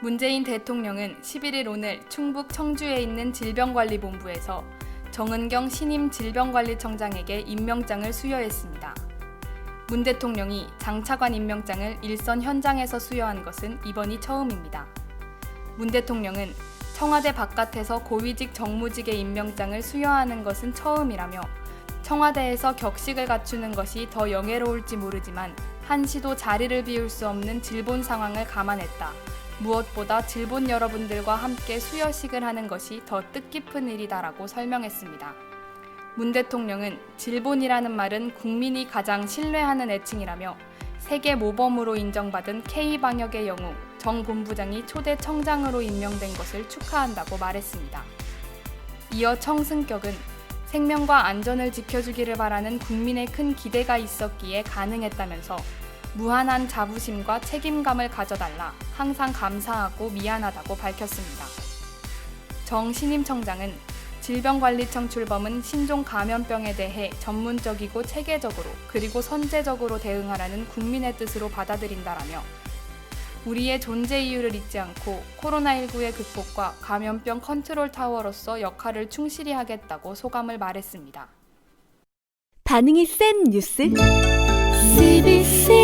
문재인 대통령은 11일 오늘 충북 청주에 있는 질병관리본부에서 정은경 신임 질병관리청장에게 임명장을 수여했습니다. 문 대통령이 장차관 임명장을 일선 현장에서 수여한 것은 이번이 처음입니다. 문 대통령은 청와대 바깥에서 고위직 정무직의 임명장을 수여하는 것은 처음이라며 청와대에서 격식을 갖추는 것이 더 영예로울지 모르지만 한시도 자리를 비울 수 없는 질본 상황을 감안했다. 무엇보다 질본 여러분들과 함께 수여식을 하는 것이 더 뜻깊은 일이다라고 설명했습니다. 문 대통령은 질본이라는 말은 국민이 가장 신뢰하는 애칭이라며 세계 모범으로 인정받은 K방역의 영웅 정 본부장이 초대 청장으로 임명된 것을 축하한다고 말했습니다. 이어 청승격은 생명과 안전을 지켜주기를 바라는 국민의 큰 기대가 있었기에 가능했다면서 무한한 자부심과 책임감을 가져달라 항상 감사하고 미안하다고 밝혔습니다. 정 신임 청장은 질병관리청 출범은 신종 감염병에 대해 전문적이고 체계적으로 그리고 선제적으로 대응하라는 국민의 뜻으로 받아들인다라며 우리의 존재 이유를 잊지 않고 코로나19의 극복과 감염병 컨트롤 타워로서 역할을 충실히 하겠다고 소감을 말했습니다. 반응이 센 뉴스 CBC